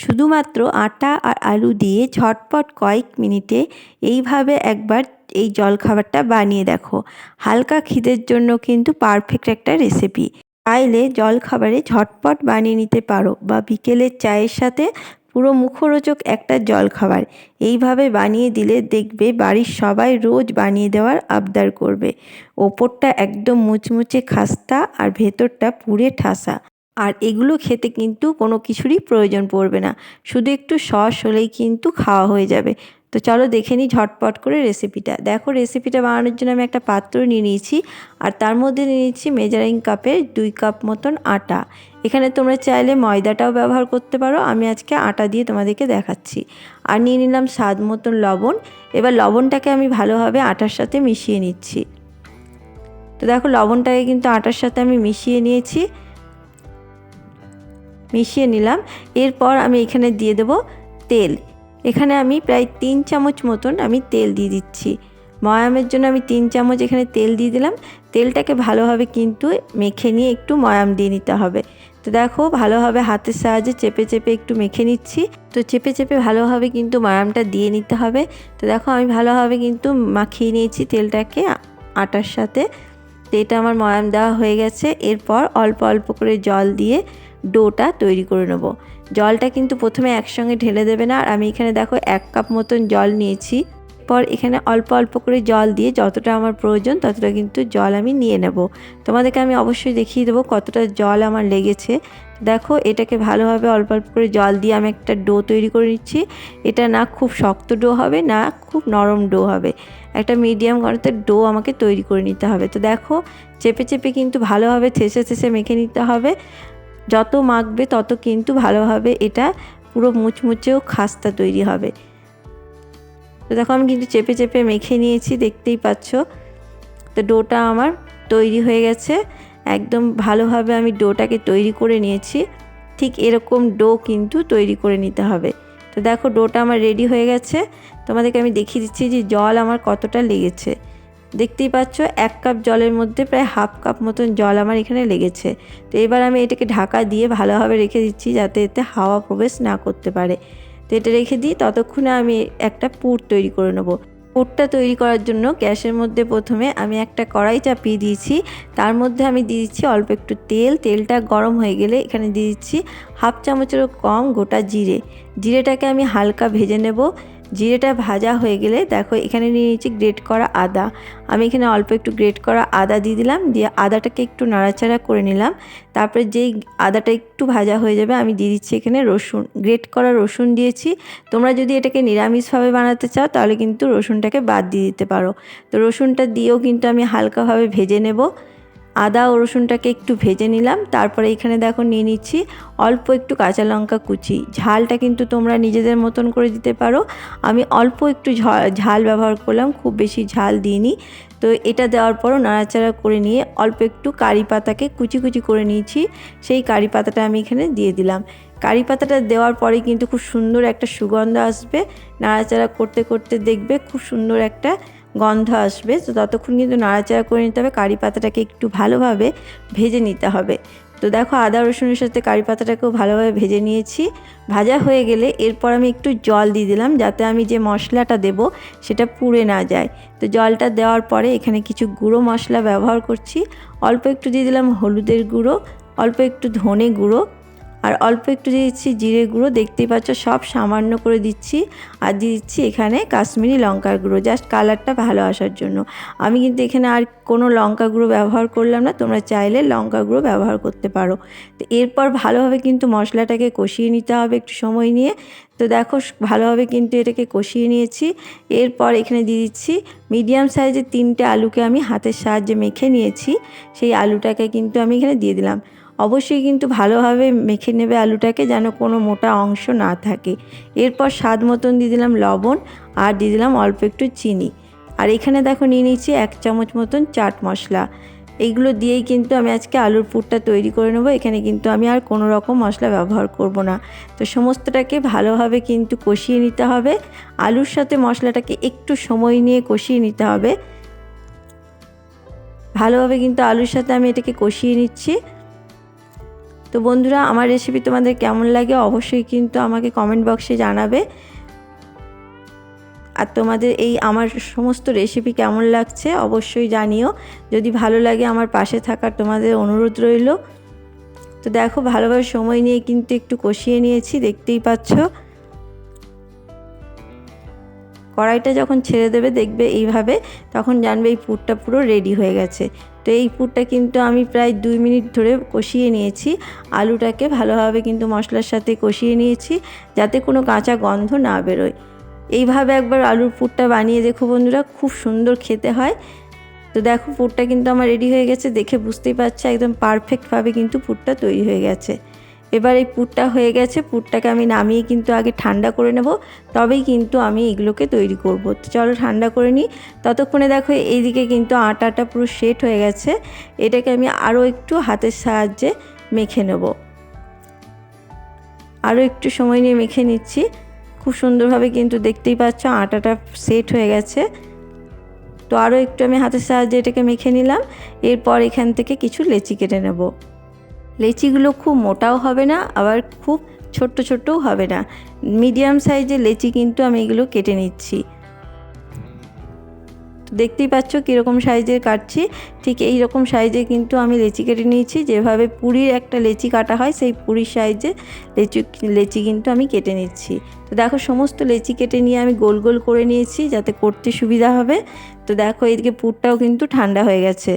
শুধুমাত্র আটা আর আলু দিয়ে ঝটপট কয়েক মিনিটে এইভাবে একবার এই জলখাবারটা বানিয়ে দেখো। হালকা খিদের জন্য কিন্তু পারফেক্ট একটা রেসিপি চাইলে জলখাবারে ঝটপট বানিয়ে নিতে পারো বা বিকেলের চায়ের সাথে পুরো মুখরোচক একটা জলখাবার। এইভাবে বানিয়ে দিলে দেখবে বাড়ির সবাই রোজ বানিয়ে দেওয়ার আবদার করবে। ওপরটা একদম মুচমুচে খাস্তা আর ভেতরটা পুড়ে ঠাসা। আর এগুলো খেতে কিন্তু কোনো কিছুরই প্রয়োজন পড়বে না। শুধু একটু সস হলেই কিন্তু খাওয়া হয়ে যাবে। তো চলো দেখে নিই ঝটপট করে রেসিপিটা দেখো রেসিপিটা বানানোর জন্য আমি একটা পাত্র নিয়ে নিয়েছি। আর তার মধ্যে নিয়ে নিয়েছি মেজারিং কাপের দুই কাপ মতন আটা। এখানে তোমরা চাইলে ময়দাটাও ব্যবহার করতে পারো। আমি আজকে আটা দিয়ে তোমাদেরকে দেখাচ্ছি। আর নিয়ে নিলাম স্বাদ মতন লবণ। এবার লবণটাকে আমি ভালোভাবে আটার সাথে মিশিয়ে নিচ্ছি। তো দেখো লবণটাকে কিন্তু আটার সাথে আমি মিশিয়ে নিয়েছি। মিশিয়ে নিলাম। এরপর আমি এখানে দিয়ে দেব তেল। এখানে আমি প্রায় তিন চামচ মতন আমি তেল দিয়ে দিচ্ছি। ময়ামের জন্য আমি তিন চামচ এখানে তেল দিয়ে দিলাম। তেলটাকে ভালোভাবে কিন্তু মেখে নিয়ে একটু ময়াম দিয়ে নিতে হবে। তো দেখো, ভালোভাবে হাতের সাহায্যে চেপে চেপে একটু মেখে নিচ্ছি। তো চেপে চেপে ভালোভাবে কিন্তু ময়ামটা দিয়ে নিতে হবে। তো দেখো, আমি ভালোভাবে কিন্তু মাখিয়ে নিয়েছি তেলটাকে আটার সাথে। তো এটা আমার ময়াম দেওয়া হয়ে গেছে। এরপর অল্প অল্প করে জল দিয়ে ডোটা তৈরি করে নেব। জলটা কিন্তু প্রথমে একসঙ্গে ঢেলে দেবে না। আর আমি এখানে দেখো এক কাপ মতন জল নিয়েছি। পর এখানে অল্প অল্প করে জল দিয়ে যতটা আমার প্রয়োজন ততটা কিন্তু জল আমি নিয়ে নেব। তোমাদেরকে আমি অবশ্যই দেখিয়ে দেবো কতটা জল আমার লেগেছে। দেখো এটাকে ভালোভাবে অল্প অল্প করে জল দিয়ে আমি একটা ডো তৈরি করে নিচ্ছি। এটা না খুব শক্ত ডো হবে, না খুব নরম ডো হবে। একটা মিডিয়াম গণতের ডো আমাকে তৈরি করে নিতে হবে। তো দেখো চেপে চেপে কিন্তু ভালোভাবে থেসে থেসে মেখে নিতে হবে। যত মাখবে তত কিন্তু ভালোভাবে এটা পুরো মুচমুচেও খাস্তা তৈরি হবে। তো দেখো আমি কিন্তু চেপে চেপে মেখে নিয়েছি, দেখতেই পাচ্ছ। তো ডোটা আমার তৈরি হয়ে গেছে। একদম ভালোভাবে আমি ডোটাকে তৈরি করে নিয়েছি। ঠিক এরকম ডো কিন্তু তৈরি করে নিতে হবে। তো দেখো ডোটা আমার রেডি হয়ে গেছে। তোমাদেরকে আমি দেখিয়ে দিচ্ছি যে জল আমার কতটা লেগেছে। দেখতেই পাচ্ছ, এক কাপ জলের মধ্যে প্রায় হাফ কাপ মতন জল আমার এখানে লেগেছে। তো এবার আমি এটাকে ঢাকা দিয়ে ভালোভাবে রেখে দিচ্ছি যাতে এতে হাওয়া প্রবেশ না করতে পারে। তো এটা রেখে দিই ততক্ষণে আমি একটা পুর তৈরি করে নেব। পুরটা তৈরি করার জন্য গ্যাসের মধ্যে প্রথমে আমি একটা কড়াই চাপিয়ে দিয়েছি। তার মধ্যে আমি দিয়ে দিচ্ছি অল্প একটু তেল। তেলটা গরম হয়ে গেলে এখানে দিয়ে দিচ্ছি হাফ চামচেরও কম গোটা জিরে। জিরেটাকে আমি হালকা ভেজে নেব। জিরেটা ভাজা হয়ে গেলে দেখো এখানে নিয়ে নিয়েছি গ্রেট করা আদা। আমি এখানে অল্প একটু গ্রেট করা আদা দিয়ে দিলাম, দিয়ে আদাটাকে একটু নাড়াচাড়া করে নিলাম। তারপরে যেই আদাটা একটু ভাজা হয়ে যাবে, আমি দিয়ে দিচ্ছি এখানে রসুন। গ্রেট করা রসুন দিয়েছি। তোমরা যদি এটাকে নিরামিষভাবে বানাতে চাও, তাহলে কিন্তু রসুনটাকে বাদ দিয়ে দিতে পারো। তো রসুনটা দিয়েও কিন্তু আমি হালকাভাবে ভেজে নেব। আদা ও রসুনটাকে একটু ভেজে নিলাম। তারপরে এখানে দেখো নিয়ে নিচ্ছি অল্প একটু কাঁচা লঙ্কা কুচি। ঝালটা কিন্তু তোমরা নিজেদের মতন করে দিতে পারো। আমি অল্প একটু ঝাল ব্যবহার করলাম, খুব বেশি ঝাল দিইনি। তো এটা দেওয়ার পরও নাড়াচাড়া করে নিয়ে অল্প একটু কারি পাতাকে কুচি কুচি করে নিয়েছি। সেই কারি পাতাটা আমি এখানে দিয়ে দিলাম। কারি পাতাটা দেওয়ার পরে কিন্তু খুব সুন্দর একটা সুগন্ধ আসবে। নাড়াচাড়া করতে করতে দেখবে খুব সুন্দর একটা গন্ধ আসবে। তো ততক্ষণ কিন্তু নাড়াচাড়া করে নিতে হবে। কারি পাতাটাকে একটু ভালোভাবে ভেজে নিতে হবে। তো দেখো আদা, রসুনের সাথে কারি পাতাটাকেও ভালোভাবে ভেজে নিয়েছি। ভাজা হয়ে গেলে এরপর আমি একটু জল দিয়ে দিলাম যাতে আমি যে মশলাটা দেব সেটা পুড়ে না যায়। তো জলটা দেওয়ার পরে এখানে কিছু গুঁড়ো মশলা ব্যবহার করছি। অল্প একটু দিয়ে দিলাম হলুদের গুঁড়ো, অল্প একটু ধনে গুঁড়ো আর অল্প একটু দিয়ে দিচ্ছি জিরে গুঁড়ো, দেখতেই পাচ্ছ সব সামান্য করে দিচ্ছি আর দিয়ে দিচ্ছি এখানে কাশ্মীরি লঙ্কার গুঁড়ো জাস্ট কালারটা ভালো আসার জন্য। আমি কিন্তু এখানে আর কোনো লঙ্কা গুঁড়ো ব্যবহার করলাম না, তোমরা চাইলে লঙ্কা গুঁড়ো ব্যবহার করতে পারো। তো এরপর ভালোভাবে কিন্তু মশলাটাকে কষিয়ে নিতে হবে একটু সময় নিয়ে। তো দেখো ভালোভাবে কিন্তু এটাকে কষিয়ে নিয়েছি। এরপর এখানে দিয়ে দিচ্ছি মিডিয়াম সাইজের তিনটে আলুকে আমি হাতের সাহায্যে মেখে নিয়েছি। সেই আলুটাকে কিন্তু আমি এখানে দিয়ে দিলাম। অবশ্যই কিন্তু ভালোভাবে মেখে নেবে আলুটাকে যেন কোনো মোটা অংশ না থাকে। এরপর স্বাদ মতন দিয়ে দিলাম লবণ আর দিয়ে দিলাম অল্প একটু চিনি। আর এখানে দেখো নিয়ে নিচ্ছি এক চামচ মতন চাট মশলা। এইগুলো দিয়েই কিন্তু আমি আজকে আলুর পুরটা তৈরি করে নেব। এখানে কিন্তু আমি আর কোনো রকম মশলা ব্যবহার করব না। তো সমস্তটাকে ভালোভাবে কিন্তু কষিয়ে নিতে হবে। আলুর সাথে মশলাটাকে একটু সময় নিয়ে কষিয়ে নিতে হবে। ভালোভাবে কিন্তু আলুর সাথে আমি এটাকে কষিয়ে নিচ্ছি। তো বন্ধুরা, আমার রেসিপি তোমাদের কেমন লাগে অবশ্যই কিন্তু আমাকে কমেন্ট বক্সে জানাবে। আর তোমাদের এই আমার সমস্ত রেসিপি কেমন লাগছে অবশ্যই জানিও। যদি ভালো লাগে আমার পাশে থাকার তোমাদের অনুরোধ রইল। তো দেখো, ভালোভাবে সময় নিয়ে কিন্তু একটু কষিয়ে নিয়েছি, দেখতেই পাচ্ছ। কড়াইটা যখন ছেড়ে দেবে, দেখবে এইভাবে তখন জানবে এই পুরটা পুরো রেডি হয়ে গেছে। তো এই পুরটা কিন্তু আমি প্রায় দুই মিনিট ধরে কষিয়ে নিয়েছি। আলুটাকে ভালোভাবে কিন্তু মশলার সাথে কষিয়ে নিয়েছি যাতে কোনো কাঁচা গন্ধ না বেরোয়। এইভাবে একবার আলুর পুরটা বানিয়ে দেখো বন্ধুরা, খুব সুন্দর খেতে হয়। তো দেখো পুরটা কিন্তু আমার রেডি হয়ে গেছে, দেখে বুঝতেই পারছ, একদম পারফেক্টভাবে কিন্তু পুরটা তৈরি হয়ে গেছে। এবার এই পুরটা হয়ে গেছে, পুরটাকে আমি নামিয়ে কিন্তু আগে ঠান্ডা করে নেব, তবেই কিন্তু আমি এগুলোকে তৈরি করব। তো চলো ঠান্ডা করে নিই। ততক্ষণে দেখো এইদিকে কিন্তু আটাটা পুরো সেট হয়ে গেছে, এটাকে আমি আরও একটু হাতের সাহায্যে মেখে নেব। আরও একটু সময় নিয়ে মেখে নিচ্ছি। খুব সুন্দরভাবে কিন্তু দেখতেই পাচ্ছ আটাটা সেট হয়ে গেছে। তো আরও একটু আমি হাতের সাহায্যে এটাকে মেখে নিলাম, এরপর এখান থেকে কিছু লেচি কেটে নেব। লেচিগুলো খুব মোটাও হবে না, আবার খুব ছোট্ট ছোট্টও হবে না। মিডিয়াম সাইজের লেচি কিন্তু আমি এগুলো কেটে নিচ্ছি। দেখতেই পাচ্ছ কীরকম সাইজের কাটছি, ঠিক এই রকম সাইজে কিন্তু আমি লেচি কেটে নিয়েছি। যেভাবে পুরীর একটা লেচি কাটা হয়, সেই পুরীর সাইজে লেচি লেচি কিন্তু আমি কেটে নিচ্ছি। তো দেখো সমস্ত লেচি কেটে নিয়ে আমি গোল গোল করে নিয়েছি যাতে করতে সুবিধা হবে। তো দেখো এদিকে পুরটাও কিন্তু ঠান্ডা হয়ে গেছে।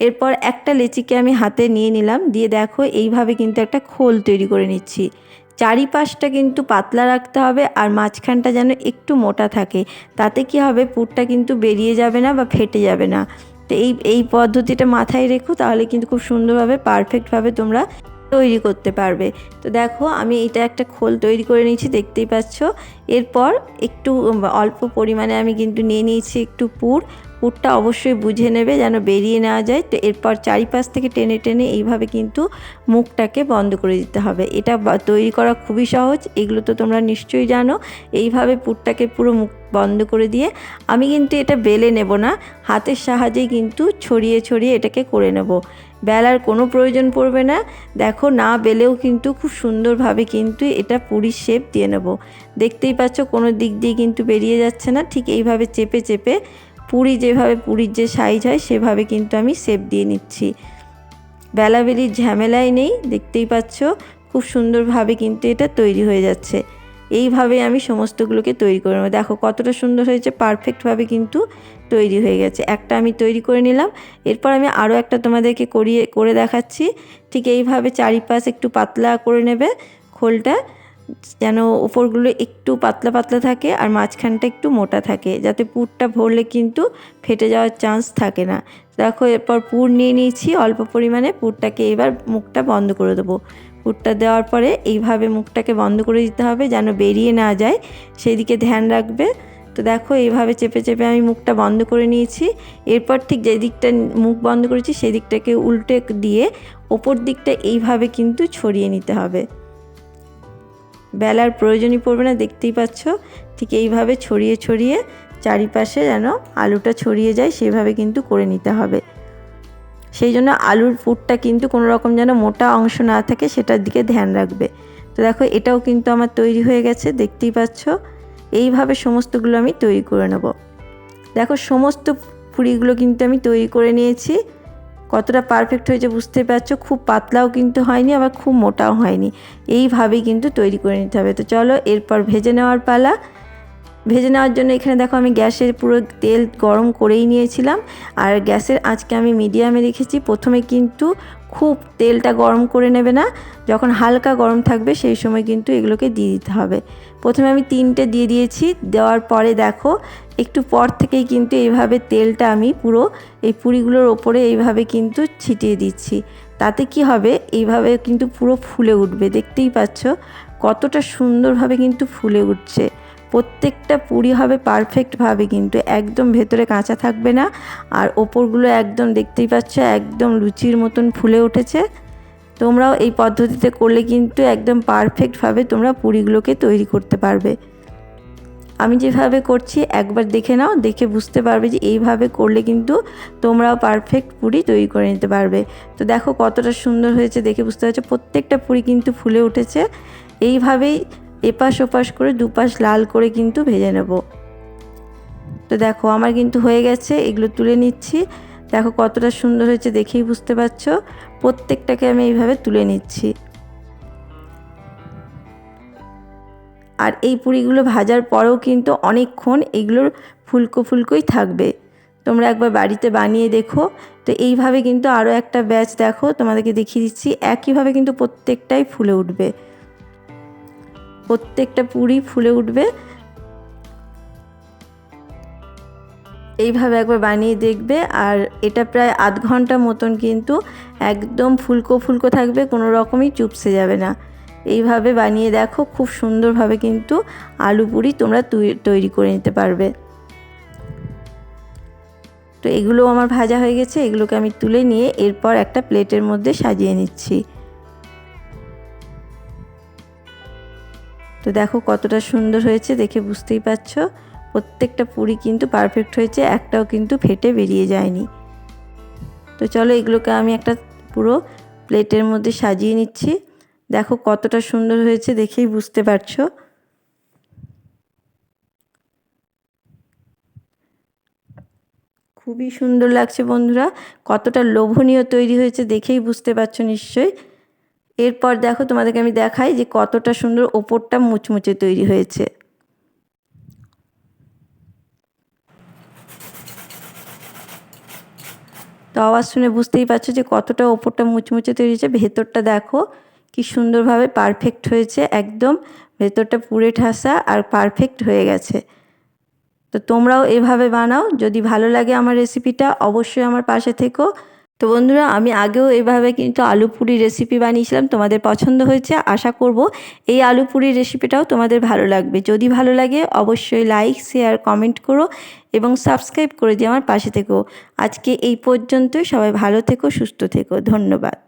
এরপর একটা লেচিকে আমি হাতে নিয়ে নিলাম, দিয়ে দেখো এইভাবে কিন্তু একটা খোল তৈরি করে নিচ্ছি। চারিপাশটা কিন্তু পাতলা রাখতে হবে আর মাঝখানটা যেন একটু মোটা থাকে, তাতে কি হবে পুরটা কিন্তু বেরিয়ে যাবে না বা ফেটে যাবে না। তো এই এই পদ্ধতিটা মাথায় রেখো, তাহলে কিন্তু খুব সুন্দরভাবে, পারফেক্টভাবে তোমরা তৈরি করতে পারবে। তো দেখো আমি এটা একটা খোল তৈরি করে নিয়েছি, দেখতেই পাচ্ছ। এরপর একটু অল্প পরিমাণে আমি কিন্তু নিয়ে নিয়েছি একটু পুর পুরটা অবশ্যই বুঝে নেবে যেন বেরিয়ে নেওয়া যায়। তো এরপর চারিপাশ থেকে টেনে টেনে এইভাবে কিন্তু মুখটাকে বন্ধ করে দিতে হবে। এটা তৈরি করা খুবই সহজ, এগুলো তো তোমরা নিশ্চয়ই জানো। এইভাবে পুরটাকে পুরো মুখ বন্ধ করে দিয়ে আমি কিন্তু এটা বেলে নেব না, হাতের সাহায্যেই কিন্তু ছড়িয়ে ছড়িয়ে এটাকে করে নেব। বেলার কোনো প্রয়োজন পড়বে না। দেখো, না বেলেও কিন্তু খুব সুন্দরভাবে কিন্তু এটা পুরীর শেপ দিয়ে নেব। দেখতেই পাচ্ছ কোনো দিক দিয়ে কিন্তু বেরিয়ে যাচ্ছে না, ঠিক এইভাবে চেপে চেপে পুরি যেভাবে, পুরীর যে সাইজ হয়, সেভাবে কিন্তু আমি শেপ দিয়ে নিচ্ছি। বেলাবেলির ঝামেলাই নেই, দেখতেই পাচ্ছ। খুব সুন্দরভাবে কিন্তু এটা তৈরি হয়ে যাচ্ছে। এইভাবে আমি সমস্তগুলোকে তৈরি করে নেব। দেখো কতটা সুন্দর হয়েছে পারফেক্টভাবে কিন্তু তৈরি হয়ে গেছে। একটা আমি তৈরি করে নিলাম। এরপর আমি আরও একটা তোমাদেরকে করিয়ে, করে দেখাচ্ছি। ঠিক এইভাবে চারিপাশ একটু পাতলা করে নেবে খোলটা। যেন ওপরগুলো একটু পাতলা পাতলা থাকে আর মাঝখানটা একটু মোটা থাকে। যাতে পুরটা ভরলে কিন্তু ফেটে যাওয়ার চান্স থাকে না। দেখো এরপর পুর নিয়ে নিয়েছি, অল্প পরিমাণে পুরটাকে এবার মুখটা বন্ধ করে দেবো। পুরটা দেওয়ার পরে এইভাবে মুখটাকে বন্ধ করে দিতে হবে যেন বেরিয়ে না যায়। সেই দিকে ধ্যান রাখবে। তো দেখো এইভাবে চেপে চেপে আমি মুখটা বন্ধ করে নিয়েছি। এরপর ঠিক যে দিকটা মুখ বন্ধ করেছি সেই দিকটাকে উল্টে দিয়ে ওপর দিকটা এইভাবে কিন্তু ছড়িয়ে নিতে হবে। বেলার প্রয়োজনই পড়বে না, দেখতেই পাচ্ছ। ঠিক এইভাবে ছড়িয়ে ছড়িয়ে চারিপাশে যেন আলুটা ছড়িয়ে যায়, সেভাবে কিন্তু করে নিতে হবে। সেই জন্য আলুর পুরটা কিন্তু কোনো রকম যেন মোটা অংশ না থাকে, সেটার দিকে ধ্যান রাখবে। তো দেখো, এটাও কিন্তু আমার তৈরি হয়ে গেছে, দেখতেই পাচ্ছ। এইভাবে সমস্তগুলো আমি তৈরি করে নেব। দেখো, সমস্ত পুরিগুলো কিন্তু আমি তৈরি করে নিয়েছি। কতটা পারফেক্ট হয়েছে বুঝতে পারছ? খুব পাতলাও কিন্তু হয়নি, আবার খুব মোটাও হয়নি। এইভাবেই কিন্তু তৈরি করে নিতে হবে। তো চলো এরপর ভেজে নেওয়ার পালা। ভেজে নেওয়ার জন্য এখানে দেখো আমি গ্যাসের পুরো তেল গরম করেই নিয়েছিলাম। আর গ্যাসের আজকে আমি মিডিয়ামে রেখেছি। প্রথমে কিন্তু খুব তেলটা গরম করে নেবে না। যখন হালকা গরম থাকবে সেই সময় কিন্তু এগুলোকে দিয়ে দিতে হবে। প্রথমে আমি তিনটে দিয়ে দিয়েছি। দেওয়ার পরে দেখো, একটু পর থেকেই কিন্তু এইভাবে তেলটা আমি পুরো এই পুরিগুলোর ওপরে এইভাবে কিন্তু ছিটিয়ে দিচ্ছি। তাতে কি হবে? এইভাবে কিন্তু পুরো ফুলে উঠবে। দেখতেই পাচ্ছ কতটা সুন্দরভাবে কিন্তু ফুলে উঠছে। প্রত্যেকটা পুরি হবে পারফেক্টভাবে কিন্তু, একদম ভেতরে কাঁচা থাকবে না, আর ওপরগুলো একদম দেখতেই পাচ্ছ, একদম লুচির মতন ফুলে উঠেছে। তোমরাও এই পদ্ধতিতে করলে কিন্তু একদম পারফেক্টভাবে তোমরা পুরিগুলোকে তৈরি করতে পারবে। আমি যেভাবে করছি, একবার দেখে নাও, দেখে বুঝতে পারবে যে এইভাবে করলে কিন্তু তোমরাও পারফেক্ট পুরি তৈরি করে নিতে পারবে। তো দেখো কতটা সুন্দর হয়েছে, দেখে বুঝতে পারছ, প্রত্যেকটা পুরি কিন্তু ফুলে উঠেছে। এইভাবেই এপাশ ওপাশ করে দুপাশ লাল করে কিন্তু ভেজে নেব। তো দেখো, আমার কিন্তু হয়ে গেছে, এগুলো তুলে নিচ্ছি। দেখো কতটা সুন্দর হয়েছে দেখেই বুঝতে পারছ? প্রত্যেকটাকে আমি এইভাবে তুলে নিচ্ছি। আর এই পুরিগুলো ভাজার পরেও কিন্তু অনেকক্ষণ এগুলোর ফুলকো ফুলকোই থাকবে। তোমরা একবার বাড়িতে বানিয়ে দেখো। তো এইভাবে কিন্তু আরও একটা ব্যাচ দেখো, তোমাদেরকে দেখিয়ে দিচ্ছি, একইভাবে কিন্তু প্রত্যেকটাই ফুলে উঠবে। প্রত্যেকটা পুরি ফুলে উঠবে। এইভাবে একবার বানিয়ে দেখবে আর এটা প্রায় আধ ঘণ্টা মতন কিন্তু একদম ফুলকো ফুলকো থাকবে, কোনো রকমই চুপসে যাবে না। এইভাবে বানিয়ে দেখো, খুব সুন্দরভাবে কিন্তু আলু পুরি তোমরা তৈরি করে নিতে পারবে। তো এগুলো আমার ভাজা হয়ে গেছে, এগুলোকে আমি তুলে নিয়ে এরপর একটা প্লেটের মধ্যে সাজিয়ে নিচ্ছি। তো দেখো কতটা সুন্দর হয়েছে, দেখে বুঝতেই পারছ। প্রত্যেকটা পুরি কিন্তু পারফেক্ট হয়েছে, একটাও কিন্তু ফেটে বেরিয়ে যায়নি। তো চলো এগুলোকে আমি একটা পুরো প্লেটের মধ্যে সাজিয়ে নিচ্ছি। দেখো কতটা সুন্দর হয়েছে, দেখেই বুঝতে পারছ। খুবই সুন্দর লাগছে বন্ধুরা, কতটা লোভনীয় তৈরি হয়েছে, দেখেই বুঝতে পারছ নিশ্চয়ই। এরপর দেখো তোমাদেরকে আমি দেখাই যে কতটা সুন্দর ওপরটা মুচমুচে তৈরি হয়েছে। তো আওয়াজ শুনে বুঝতেই পারছ যে কতটা ওপরটা মুচমুচে তৈরি হয়েছে। ভেতরটা দেখো কি সুন্দরভাবে পারফেক্ট হয়েছে একদম। ভেতরটা পুড়ে ঠাসা আর পারফেক্ট হয়ে গেছে। তো তোমরাও এভাবে বানাও। যদি ভালো লাগে আমার রেসিপিটা অবশ্যই আমার পাশে থেকো। তো বন্ধুরা, আমি আগেও এভাবে কিন্তু আলু পুরি রেসিপি বানিয়েছিলাম, তোমাদের পছন্দ হয়েছে, আশা করব এই আলু পুরি রেসিপিটাও তোমাদের ভালো লাগবে। যদি ভালো লাগে, অবশ্যই লাইক শেয়ার কমেন্ট করো এবং সাবস্ক্রাইব করে দিয়ে আমার পাশে থেকো। আজকে এই পর্যন্তই, সবাই ভালো থেকো, সুস্থ থেকো, ধন্যবাদ।